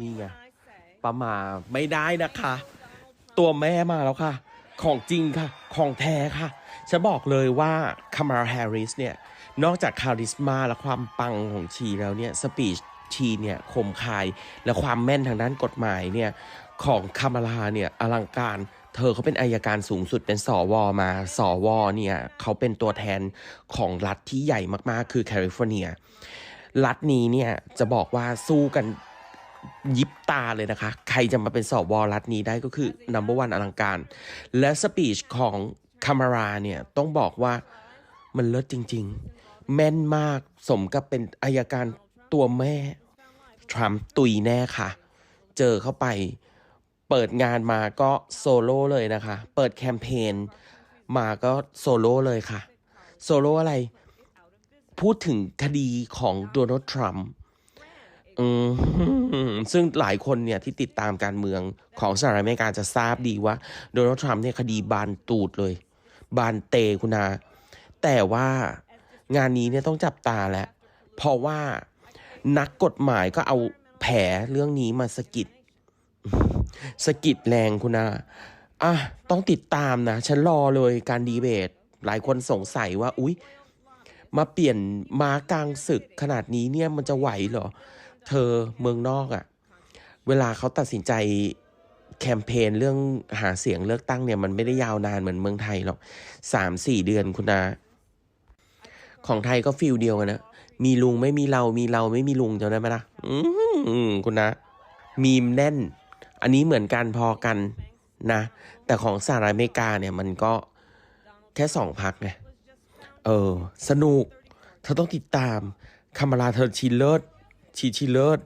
นี่ไงประมาไม่ได้นะคะ ตัวแม่มาแล้วค่ะ ของจริงค่ะ ของแท้ค่ะฉันบอกเลยว่าคามาราแฮร์ริสเนี่ย นอกจากคาริสมาและความปังของชีแล้วเนี่ย สปีชชีเนี่ยคมคายและความแม่นทางด้านกฎหมายเนี่ย ของคามาราเนี่ยอลังการเธอเขาเป็นอายการสูงสุดเป็นสวมาสวเนี่ยเขาเป็นตัวแทนของรัฐที่ใหญ่มากๆ คือแคลิฟอร์เนีย รัฐนี้เนี่ยจะบอกว่าสู้กัน ยิบตาเลยนะคะ ใครจะมาเป็นสอบวอรัฐนี้ได้ก็คือ number one อลังการ และสปีชของคามาราเนี่ย ต้องบอกว่ามันเลิศจริง ๆ แม่นมากสมกับเป็นอายการตัวแม่ ทรัมป์ตุยแน่ค่ะ เจอเข้าไปเปิดงานมาก็โซโล่เลยนะคะ เปิดแคมเปญมาก็โซโล่เลยค่ะ โซโล่อะไร พูดถึงคดีของโดนัลด์ทรัมป์ ซึ่งหลายคนเนี่ยที่ติดตามการเมืองของสหรัฐอเมริกาจะทราบดีว่า โดนัลด์ทรัมป์เนี่ยคดีบานตูดเลย บานเตคุณนาแต่ว่างานนี้เนี่ยต้องจับตาแหละเพราะว่านักกฎหมายก็เอาแผลเรื่องนี้มาสะกิดสะกิดแรงคุณนาอะต้องติดตามนะ ฉันรอเลยการดีเบต หลายคนสงสัยว่า อุ๊ย มาเปลี่ยนม้ากลางศึกขนาดนี้เนี่ยมันจะไหวเหรอ เธอเมืองนอกอะ่ะ เวลาเขาตัดสินใจแคมเปญเรื่องหาเสียงเลือกตั้งเนี่ย มันไม่ได้ยาวนานเหมือนเมืองไทยหรอกสามสี่เดือนคุณนาของไทยก็ฟิลเดียวกันนะ มีลุงไม่มีเรา มีเราไม่มีลุงจำได้ไหมล่ะอืมคุณนะมีมแน่น อันนี้เหมือนกันพอกันนะ แต่ของสหรัฐอเมริกาเนี่ยมันก็แค่สองพักไง เออ สนุก เธอต้องติดตามคามาลาเธอชีเลิศ ชีชีเลิศ